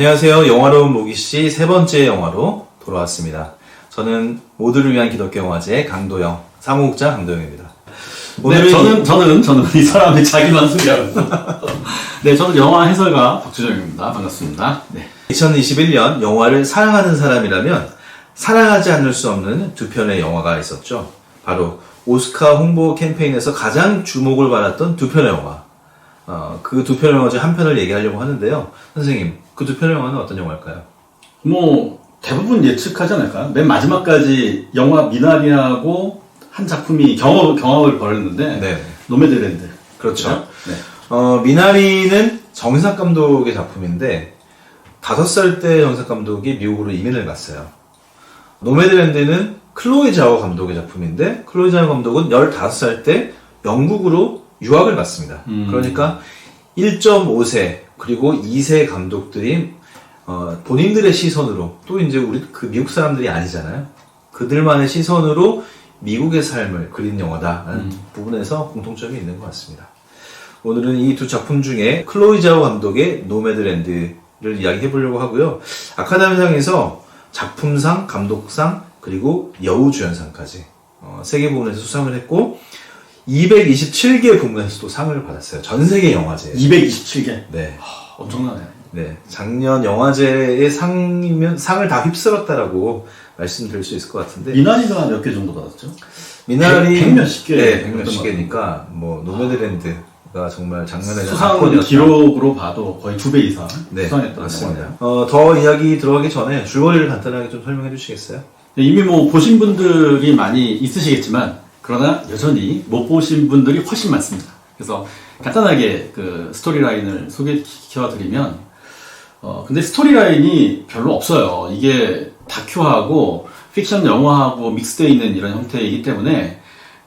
안녕하세요. 영화로운 모기씨 세 번째 영화로 돌아왔습니다. 저는 모두를 위한 기독교 영화제 강도영, 사무국장 강도영입니다. 네, 저는, 저는, 저는 이 사람이 자기만 소개하고. 네, 저는 영화 해설가 박주정입니다. 반갑습니다. 네. 2021년 영화를 사랑하는 사람이라면 사랑하지 않을 수 없는 두 편의 영화가 있었죠. 바로 오스카 홍보 캠페인에서 가장 주목을 받았던 두 편의 영화. 어, 그 두 편의 영화 중 한 편을 얘기하려고 하는데요. 선생님, 그 두 편의 영화는 어떤 영화일까요? 뭐, 대부분 예측하지 않을까요? 맨 마지막까지 영화 미나리하고 한 작품이 경합, 경합을 벌였는데. 네. 노매드랜드. 그렇죠. 네. 어, 미나리는 정sak 감독의 작품인데 다섯 살 때 정sak 감독이 미국으로 이민을 갔어요. 노매드랜드는 클로이 자오 감독의 작품인데 클로이 자오 감독은 15살 때 영국으로 유학을 갔습니다. 음. 그러니까 1.5세 그리고 2세 감독들이 어, 본인들의 시선으로 또 이제 우리 그 미국 사람들이 아니잖아요. 그들만의 시선으로 미국의 삶을 그린 영화다라는 음. 부분에서 공통점이 있는 것 같습니다. 오늘은 이 두 작품 중에 클로이 자오 감독의 노매드랜드를 이야기해 보려고 하고요. 아카데미상에서 작품상, 감독상, 그리고 여우주연상까지 어, 세계 부문에서 수상을 했고 227개 부문에서 또 상을 받았어요. 전 세계 영화제. 227개. 네. 엄청나네. 네. 작년 영화제의 상이면 상을 다 휩쓸었다라고 말씀드릴 수 있을 것 같은데 미나리가 몇 개 정도 받았죠? 미나리 백- 백 몇십 개 네, 백 정도 몇십 개니까 뭐 노매드랜드 가 정말 작년에 수상 기록으로 봐도 거의 두 배 이상 네, 수상했던 맞습니다. 어, 더 이야기 들어가기 전에 줄거리를 간단하게 좀 설명해 주시겠어요? 네, 이미 뭐 보신 분들이 많이 있으시겠지만 그러나 여전히 못 보신 분들이 훨씬 많습니다. 그래서 간단하게 그 스토리라인을 소개시켜 드리면 어 근데 스토리라인이 별로 없어요. 이게 다큐하고 픽션 영화하고 믹스되어 있는 이런 형태이기 때문에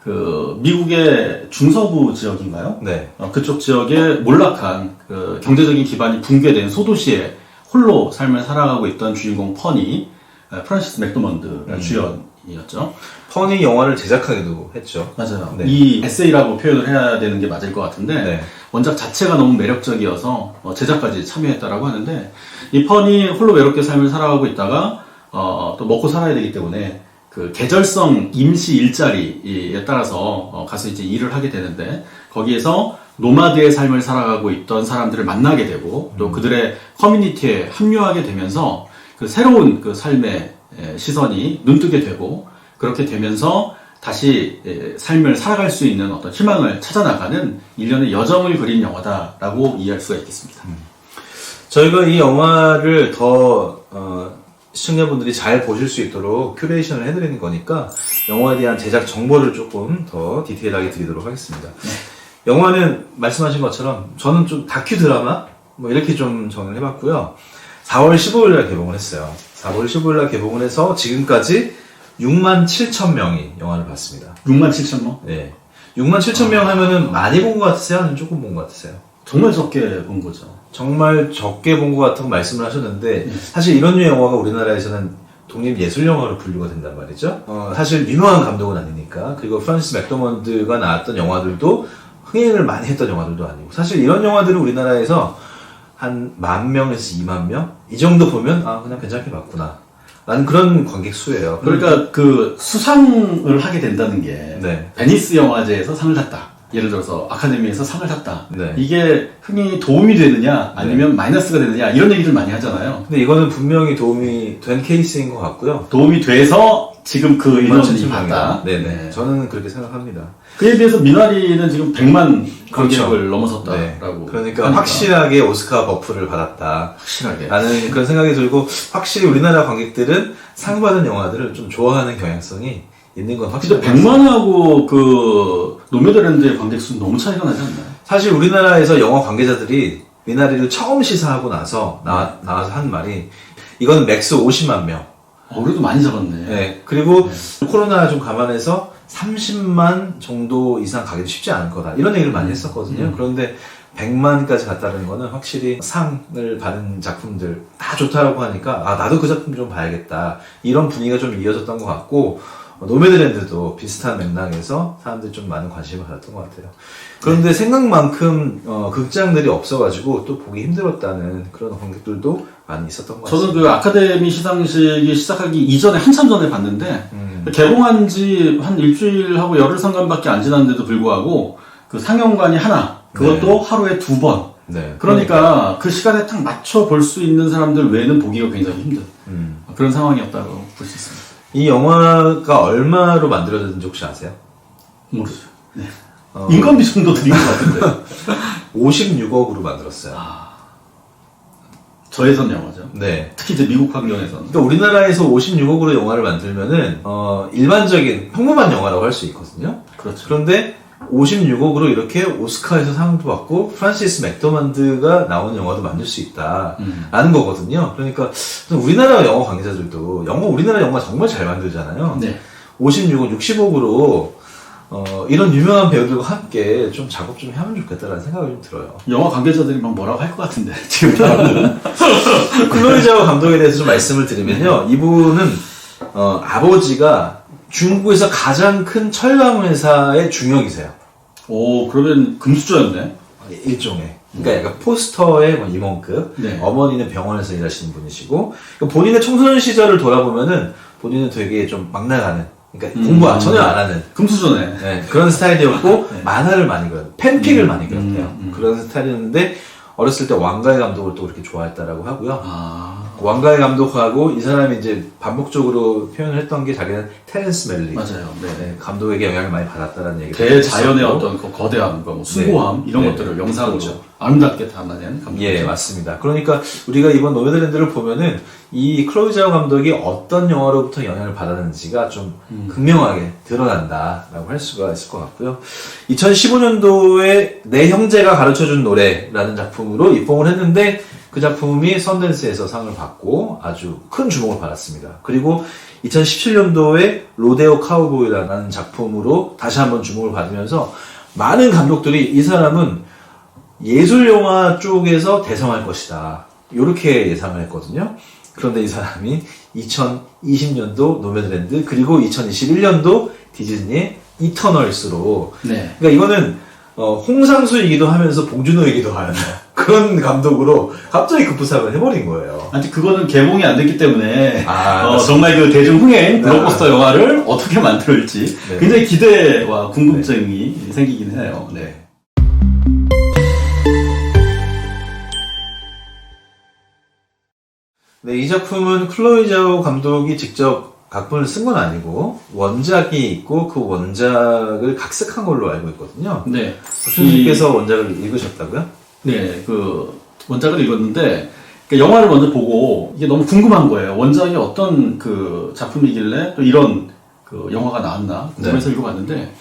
그 미국의 중서부 지역인가요? 네. 어, 그쪽 지역에 몰락한 그 경제적인 기반이 붕괴된 소도시에 홀로 삶을 살아가고 있던 주인공 펀이 어, 프란시스 맥도먼드가 음. 주연 이었죠. 퍼니 영화를 제작하기도 했죠. 맞아요. 네. 이 에세이라고 표현을 해야 되는 게 맞을 것 같은데 네. 원작 자체가 너무 매력적이어서 어, 제작까지 참여했다라고 하는데 이 펀이 홀로 외롭게 삶을 살아가고 있다가 어, 또 먹고 살아야 되기 때문에 그 계절성 임시 일자리에 따라서 어, 가서 이제 일을 하게 되는데 거기에서 노마드의 삶을 살아가고 있던 사람들을 만나게 되고 또 그들의 커뮤니티에 합류하게 되면서 그 새로운 그 삶의 에, 시선이 눈뜨게 되고 그렇게 되면서 다시 에, 삶을 살아갈 수 있는 어떤 희망을 찾아나가는 일련의 여정을 그린 영화다라고 이해할 수가 있겠습니다. 저희가 이 영화를 더 어, 시청자분들이 잘 보실 수 있도록 큐레이션을 해드리는 거니까 영화에 대한 제작 정보를 조금 더 디테일하게 드리도록 하겠습니다. 영화는 말씀하신 것처럼 저는 좀 다큐 드라마 뭐 이렇게 좀 정을 해봤고요. 4월 15일 날 개봉을 했어요. 4월 15일 날 개봉을 해서 지금까지 6만 7천 명이 영화를 봤습니다. 6만 7천 명? 네. 6만 7천 명 하면은 많이 본 것 같으세요? 아니면 조금 본 것 같으세요? 정말 적게 본 거죠. 정말 적게 본 것 같다고 말씀을 하셨는데 네. 사실 이런 류의 영화가 우리나라에서는 독립 예술 영화로 분류가 된단 말이죠. 어, 사실 유명한 감독은 아니니까 그리고 프란시스 맥도먼드가 나왔던 영화들도 흥행을 많이 했던 영화들도 아니고 사실 이런 영화들은 우리나라에서 한 만 명에서 2만 명 이 정도 보면 아 그냥 괜찮게 봤구나 라는 그런 관객 수예요. 그러니까 그 수상을 하게 된다는 게 네. 베니스 영화제에서 상을 탔다. 예를 들어서 아카데미에서 상을 탔다. 네. 이게 흥이 도움이 되느냐 아니면 마이너스가 되느냐 이런 얘기들 많이 하잖아요. 근데 이거는 분명히 도움이 된 케이스인 것 같고요. 도움이 돼서 지금 그 인원이 7천 많다. 명이다. 네네. 저는 그렇게 생각합니다. 그에 비해서 미나리는 지금 100만 그렇죠. 관객을 네. 넘어섰다라고. 그러니까 하니까. 확실하게 오스카 버프를 받았다. 확실하게. 라는 그런 생각이 들고 확실히 우리나라 관객들은 상 받은 영화들을 좀 좋아하는 경향성이 있는 건 근데 확실히 100만하고 그 노매드랜드의 관객 수는 너무 차이가 나지 않나요? 사실 우리나라에서 영화 관계자들이 미나리를 처음 시사하고 나서 나, 나와서 한 말이 이거는 맥스 50만 명. 어, 그래도 많이 잡았네. 네. 그리고 코로나 좀 감안해서 30만 정도 이상 가기도 쉽지 않을 거다. 이런 얘기를 많이 했었거든요. 음. 그런데 100만까지 갔다는 거는 확실히 상을 받은 작품들 다 좋다라고 하니까 아 나도 그 작품 좀 봐야겠다. 이런 분위기가 좀 이어졌던 것 같고 어, 노매드랜드도 비슷한 맥락에서 사람들이 좀 많은 관심을 가졌던 것 같아요. 그런데 생각만큼 어, 극장들이 없어가지고 또 보기 힘들었다는 그런 관객들도 많이 있었던 것 같습니다. 저는 그 아카데미 시상식이 시작하기 이전에 한참 전에 봤는데 음. 개봉한 지 한 일주일하고 열흘 상간밖에 안 지났는데도 불구하고 그 상영관이 하나 그것도 하루에 두 번. 네. 그러니까 그 시간에 딱 맞춰 볼 수 있는 사람들 외에는 보기가 굉장히 힘든 음. 그런 상황이었다고 볼 수 있습니다. 이 영화가 얼마로 만들어졌는지 혹시 아세요? 모르죠. 네. 어. 인건비 정도 드린 것 같은데. 56억으로 만들었어요. 저예산 영화죠. 네. 특히 이제 미국 환경에서는. 그러니까 우리나라에서 56억으로 영화를 만들면은 어, 일반적인 평범한 영화라고 할 수 있거든요. 그렇죠. 그런데 56억으로 이렇게 오스카에서 상도 받고 프란시스 맥도만드가 나온 영화도 만들 수 있다라는 음. 거거든요. 그러니까 우리나라 영화 관계자들도 영화 우리나라 영화 정말 잘 만들잖아요. 네. 56억, 60억으로 어, 이런 유명한 배우들과 함께 좀 작업 좀 하면 좋겠다라는 생각이 좀 들어요. 영화 관계자들이 막 뭐라고 할 것 같은데 지금. 클로이자오 감독에 대해서 좀 말씀을 드리면요. 이분은 어, 아버지가 중국에서 가장 큰 철강 회사의 중역이세요. 오 그러면 금수저였네. 일종의. 그러니까 약간 포스터의 뭐 임원급. 네. 어머니는 병원에서 일하시는 분이시고 그러니까 본인의 청소년 시절을 돌아보면은 본인은 되게 좀 막 나가는. 그러니까 음. 공부 안- 전혀 안 하는. 금수저네. 네, 그런 스타일이었고 네. 만화를 많이 그렸 팬픽을 음, 많이 그렸대요. 음, 음. 그런 스타일이었는데 어렸을 때 왕가의 감독을 또 그렇게 좋아했다라고 하고요. 아 왕가의 감독하고 이 사람이 이제 반복적으로 표현을 했던 게 자기는 테렌스 멜리 맞아요. 네. 네, 감독에게 영향을 많이 받았다는 얘기. 대자연의 어떤 그 거대함과 뭐 수고함 네. 이런 네. 것들을 영상으로 그렇죠. 아름답게 담아낸 감독이죠. 예, 맞습니다. 그러니까 우리가 이번 노매드랜드를 보면은 이 클로이자오 감독이 어떤 영화로부터 영향을 받았는지가 좀 음. 극명하게 드러난다라고 할 수가 있을 것 같고요. 2015년도에 내 형제가 가르쳐준 노래라는 작품으로 입봉을 했는데 그 작품이 선댄스에서 상을 받고 아주 큰 주목을 받았습니다. 그리고 2017년도에 로데오 카우보이라는 작품으로 다시 한번 주목을 받으면서 많은 감독들이 이 사람은 예술 영화 쪽에서 대성할 것이다. 이렇게 예상을 했거든요. 그런데 이 사람이 2020년도 노매드랜드 그리고 2021년도 디즈니의 이터널스로 네. 그러니까 이거는 어, 홍상수이기도 하면서 봉준호이기도 하는 그런 감독으로 갑자기 급부상을 해버린 거예요. 아직 그거는 개봉이 안 됐기 때문에 아, 어. 정말 그 대중 흥행 블록버스터 영화를 어떻게 만들지 네. 굉장히 기대와 궁금증이 생기긴 해요. 네. 네, 이 작품은 클로이 자오 감독이 직접 각본을 쓴 건 아니고 원작이 있고 그 원작을 각색한 걸로 알고 있거든요. 네. 박준님께서 원작을 읽으셨다고요? 네, 그 원작을 읽었는데 그 영화를 먼저 보고 이게 너무 궁금한 거예요. 원작이 어떤 그 작품이길래 또 이런 그 영화가 나왔나 궁금해서 읽어봤는데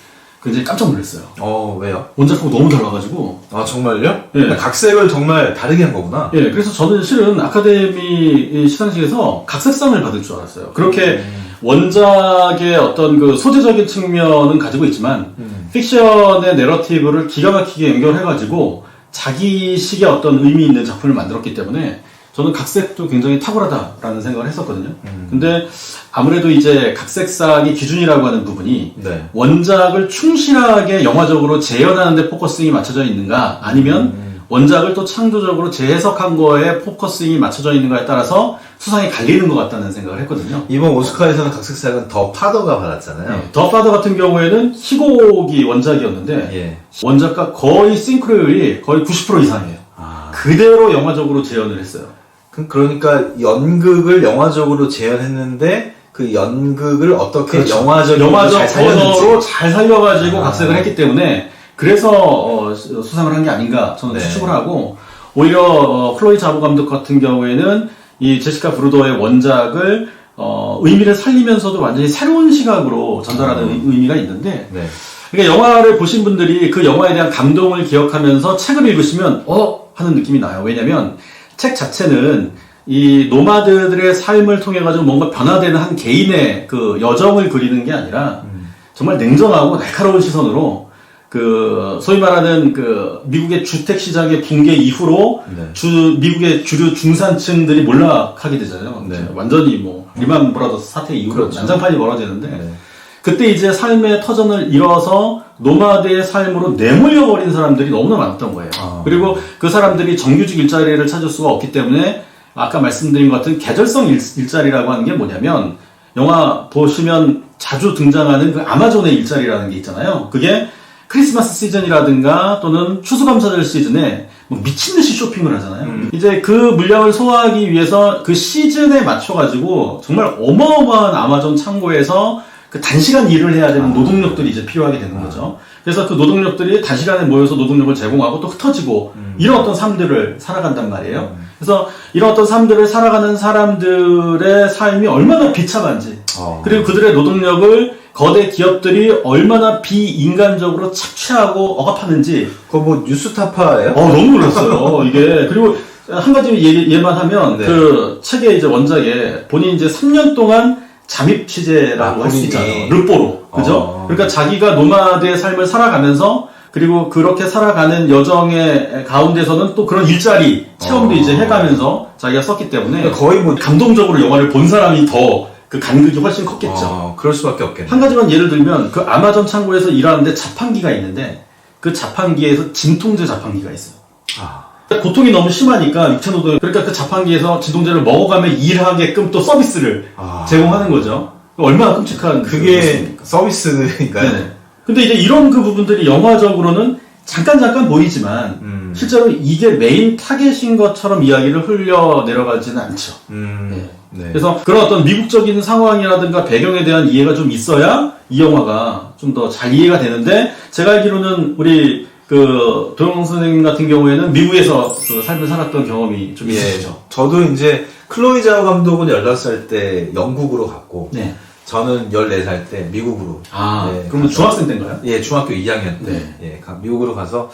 굉장히 깜짝 놀랐어요. 어, 왜요? 원작하고 너무 달라가지고. 아, 정말요? 예. 각색을 정말 다르게 한 거구나. 예, 그래서 저는 실은 아카데미 시상식에서 각색상을 받을 줄 알았어요. 그렇게 원작의 어떤 그 소재적인 측면은 가지고 있지만 음. 픽션의 내러티브를 기가 막히게 연결해가지고 자기식의 어떤 의미 있는 작품을 만들었기 때문에 저는 각색도 굉장히 탁월하다라는 생각을 했었거든요. 음. 근데 아무래도 이제 각색상의 기준이라고 하는 부분이 네. 원작을 충실하게 영화적으로 재현하는 데 포커싱이 맞춰져 있는가 아니면 음. 원작을 또 창조적으로 재해석한 거에 포커싱이 맞춰져 있는가에 따라서 수상이 갈리는 것 같다는 생각을 했거든요. 이번 오스카에서는 각색상은 더 파더가 받았잖아요. 네. 더 파더 같은 경우에는 희곡이 원작이었는데 예. 원작과 거의 싱크로율이 거의 90% 이상이에요. 아. 그대로 영화적으로 재현을 했어요. 그- 그러니까 연극을 영화적으로 재현했는데 그 연극을 어떻게 그렇죠. 영화적으로 영화적 잘. 언어로 잘 살려가지고 아. 각색을 했기 때문에 그래서 어, 수- 수상을 한 게 아닌가 저는 네. 추측을 하고 오히려 어, 클로이 자보 감독 같은 경우에는 이 제시카 브루더의 원작을 어, 의미를 살리면서도 완전히 새로운 시각으로 전달하는 음. 의- 의미가 있는데 네. 그러니까 영화를 보신 분들이 그 영화에 대한 감동을 기억하면서 책을 읽으시면 어 하는 느낌이 나요. 왜냐면 책 자체는 이 노마드들의 삶을 통해 가지고 뭔가 변화되는 한 개인의 그 여정을 그리는 게 아니라 음. 정말 냉정하고 날카로운 시선으로 그 소위 말하는 그 미국의 주택 시장의 붕괴 이후로 네. 주 미국의 주류 중산층들이 몰락하게 되잖아요. 네. 완전히 뭐 리만 브라더스 사태 이후로 그렇죠. 난장판이 벌어지는데 네. 그때 이제 삶의 터전을 잃어서 노마드의 삶으로 내몰려 버린 사람들이 너무나 많았던 거예요. 아. 그리고 그 사람들이 정규직 일자리를 찾을 수가 없기 때문에 아까 말씀드린 것 같은 계절성 일, 일자리라고 하는 게 뭐냐면 영화 보시면 자주 등장하는 그 아마존의 일자리라는 게 있잖아요. 그게 크리스마스 시즌이라든가 또는 추수감사절 시즌에 뭐 미친 듯이 쇼핑을 하잖아요. 음. 이제 그 물량을 소화하기 위해서 그 시즌에 맞춰가지고 정말 어마어마한 아마존 창고에서 그 단시간 일을 해야 되는 노동력들이 이제 필요하게 되는 거죠. 그래서 그 노동력들이 단시간에 모여서 노동력을 제공하고 또 흩어지고 이런 어떤 삶들을 살아간단 말이에요. 그래서 이런 어떤 삶들을 살아가는 사람들의 삶이 얼마나 비참한지 어. 그리고 그들의 노동력을 거대 기업들이 얼마나 비인간적으로 착취하고 억압하는지 그거 뭐 뉴스타파예요? 어, 너무 놀랐어요. 이게. 그리고 한 가지 얘기, 예만 하면, 네. 그 책의 이제 원작에 본인이 이제 3년 동안 잠입 취재라고 아, 할수 본인이. 있잖아요. 르뽀로. 그죠? 어. 그러니까 자기가 노마드의 삶을 살아가면서 그리고 그렇게 살아가는 여정의 가운데서는 또 그런 일자리 체험도 어. 이제 해가면서 자기가 썼기 때문에 그러니까 거의 뭐 감동적으로 영화를 본 사람이 더 그 간극이 훨씬 컸겠죠. 어, 그럴 수밖에 없겠네. 한 가지만 예를 들면 그 아마존 창고에서 일하는데 자판기가 있는데 그 자판기에서 진통제 자판기가 있어요. 아. 고통이 너무 심하니까 육체 노동 그러니까 그 자판기에서 진통제를 먹어가며 일하게끔 또 서비스를 아. 제공하는 거죠. 얼마나 끔찍한 그게? 서비스인가요? 네네. 근데 이제 이런 그 부분들이 영화적으로는 잠깐 잠깐 보이지만 음. 실제로 이게 메인 타겟인 것처럼 이야기를 흘려 내려가지는 않죠. 음. 네. 그래서 그런 어떤 미국적인 상황이라든가 배경에 대한 이해가 좀 있어야 이 영화가 좀 더 잘 이해가 되는데 제가 알기로는 우리 그 도영 선생님 같은 경우에는 미국에서 그 삶을 살았던 경험이 좀 예. 있으시죠? 저도 이제 클로이 자오 감독은 16살 때 영국으로 갔고 네. 저는 14살 때 미국으로 아, 네, 그러면 중학생 때인가요? 예, 중학교 2학년 때 네. 예, 가- 미국으로 가서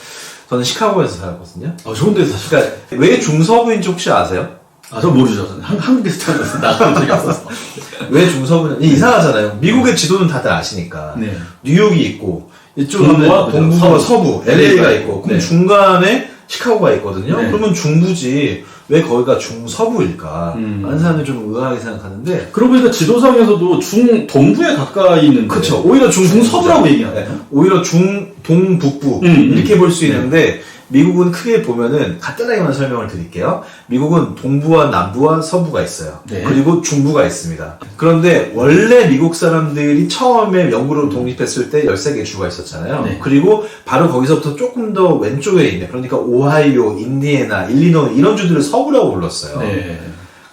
저는 시카고에서 살았거든요. 아, 좋은 데서 사셨어요. 그러니까 왜 중서부인지 혹시 아세요? 아, 저 모르죠. 저는 한, 한국에서 태어났어요. 나가본 적이 없어서. 왜 중서부는 이상하잖아요. 미국의 지도는 다들 아시니까 네. 뉴욕이 있고 이쪽은 그죠? 동부와 서부. 서부, LA가 있고 그럼 네. 중간에 시카고가 있거든요. 네. 그러면 중부지 왜 거기가 중서부일까? 음. 많은 사람들이 좀 의아하게 생각하는데 그러고 보니까 지도상에서도 중, 동부에 가까이 있는데. 그쵸. 오히려 중, 중서부라고 네. 얘기하네요. 오히려 중, 동, 북부. 음, 음. 이렇게 볼수 네. 있는데, 미국은 크게 보면은, 간단하게만 설명을 드릴게요. 미국은 동부와 남부와 서부가 있어요. 네. 그리고 중부가 있습니다. 그런데, 원래 미국 사람들이 처음에 영국으로 독립했을 때 13개의 주가 있었잖아요. 네. 그리고 바로 거기서부터 조금 더 왼쪽에 있는, 그러니까 오하이오, 인디애나, 일리노이, 이런 주들을 서부라고 불렀어요. 네.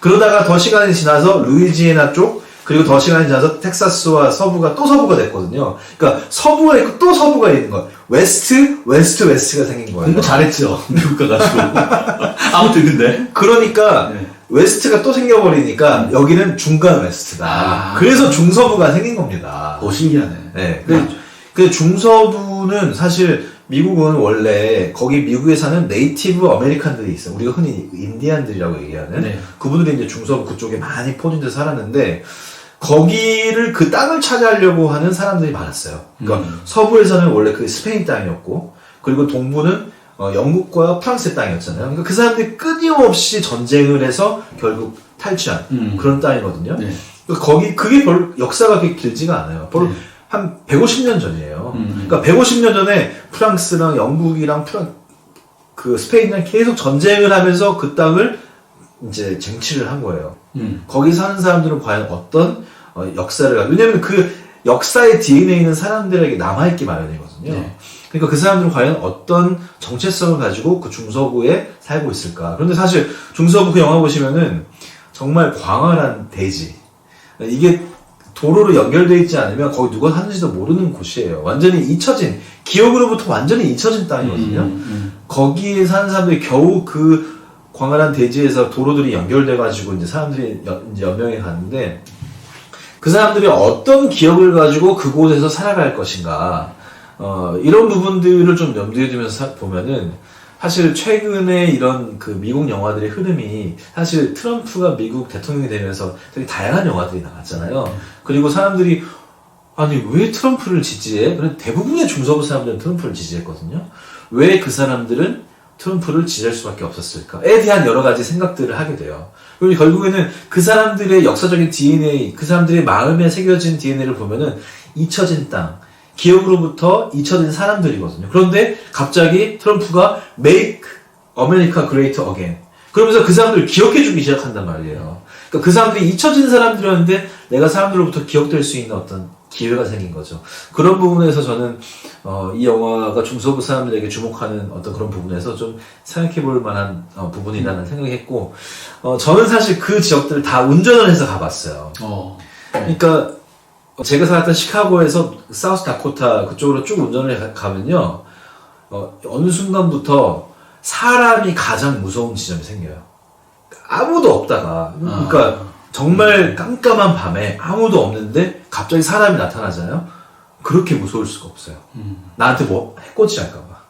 그러다가 더 시간이 지나서 루이지애나 쪽 그리고 더 시간이 지나서 텍사스와 서부가 또 서부가 됐거든요. 그러니까 서부가 있고 또 서부가 있는 거예요. 웨스트, 웨스트, 웨스트가 생긴 거예요. 공부 잘했죠. 미국 가가지고. 아무튼 근데. 그러니까 네. 웨스트가 또 생겨버리니까 여기는 중간 웨스트다. 아. 그래서 중서부가 생긴 겁니다. 오, 신기하네. 네. 그, 그 중서부는 사실 미국은 원래 거기 미국에 사는 네이티브 아메리칸들이 있어요. 우리가 흔히 인디안들이라고 얘기하는 네. 그분들이 이제 중서부 그쪽에 많이 포진돼 살았는데 거기를 그 땅을 차지하려고 하는 사람들이 많았어요. 그러니까 음. 서부에서는 원래 그 스페인 땅이었고 그리고 동부는 어, 영국과 프랑스의 땅이었잖아요. 그러니까 그 사람들이 끊임없이 전쟁을 해서 결국 탈취한 음. 그런 땅이거든요. 네. 그러니까 거기 그게 별 역사가 그렇게 길지가 않아요. 별 네. 한 150년 전이에요. 음. 그러니까 150년 전에 프랑스랑 영국이랑 프랑 그 스페인이랑 계속 전쟁을 하면서 그 땅을 이제 쟁취를 한 거예요. 음. 거기 사는 사람들은 과연 어떤 어, 역사를 가 왜냐면 그 역사의 DNA는 사람들에게 남아있기 마련이거든요. 네. 그러니까 그 사람들은 과연 어떤 정체성을 가지고 그 중서부에 살고 있을까. 그런데 사실 중서부 그 영화 보시면은 정말 광활한 대지. 이게 도로로 연결되어 있지 않으면 거기 누가 사는지도 모르는 곳이에요. 완전히 잊혀진, 기억으로부터 완전히 잊혀진 땅이거든요. 음. 거기에 사는 사람들이 겨우 그 광활한 대지에서 도로들이 연결돼 가지고 이제 사람들이 연, 이제 연명해 가는데 그 사람들이 어떤 기억을 가지고 그곳에서 살아갈 것인가 어, 이런 부분들을 좀 염두에 두면서 사- 보면은 사실 최근에 이런 그 미국 영화들의 흐름이 사실 트럼프가 미국 대통령이 되면서 되게 다양한 영화들이 나왔잖아요. 그리고 사람들이 아니 왜 트럼프를 지지해? 그런 대부분의 중서부 사람들은 트럼프를 지지했거든요. 왜 그 사람들은 트럼프를 지지할 수밖에 없었을까에 대한 여러 가지 생각들을 하게 돼요. 그리고 결국에는 그 사람들의 역사적인 DNA, 그 사람들의 마음에 새겨진 DNA를 보면은 잊혀진 땅, 기억으로부터 잊혀진 사람들이거든요. 그런데 갑자기 트럼프가 Make America Great Again. 그러면서 그 사람들을 기억해주기 시작한단 말이에요. 그러니까 그 사람들이 잊혀진 사람들이었는데 내가 사람들로부터 기억될 수 있는 어떤 기회가 생긴 거죠. 그런 부분에서 저는 어, 이 영화가 중소부 사람들에게 주목하는 어떤 그런 부분에서 좀 생각해 볼 만한 어, 부분이라는 생각했고 어, 저는 사실 그 지역들을 다 운전을 해서 가봤어요. 어. 그러니까 제가 살았던 시카고에서 사우스 다코타 그쪽으로 쭉 운전을 가- 가면요 어, 어느 순간부터 사람이 가장 무서운 지점이 생겨요. 아무도 없다가 그러니까 정말 깜깜한 밤에 아무도 없는데 갑자기 사람이 나타나잖아요. 그렇게 무서울 수가 없어요. 나한테 뭐 해코지 할까봐.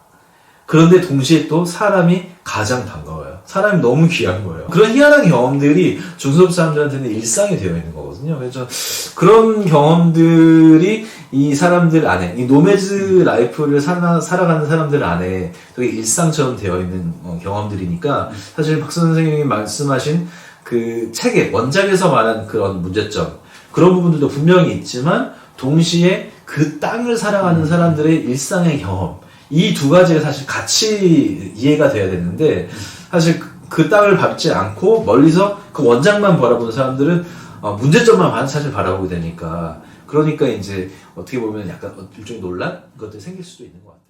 그런데 동시에 또 사람이 가장 반가워요. 사람이 너무 귀한 거예요. 그런 희한한 경험들이 중소업 사람들한테는 일상이 되어 있는 거거든요. 그래서 그런 경험들이 이 사람들 안에, 이 노매즈 라이프를 살아, 살아가는 사람들 안에 되게 일상처럼 되어 있는 어, 경험들이니까 사실 박수 선생님이 말씀하신 그 책의 원작에서 말한 그런 문제점, 그런 부분들도 분명히 있지만 동시에 그 땅을 살아가는 사람들의 일상의 경험, 이 두 가지가 사실 같이 이해가 돼야 되는데 사실 그- 그 땅을 밟지 않고 멀리서 그 원작만 바라보는 사람들은 어, 문제점만 사실 바라보게 되니까. 그러니까 이제 어떻게 보면 약간 일종의 논란? 것들이 생길 수도 있는 것 같아요.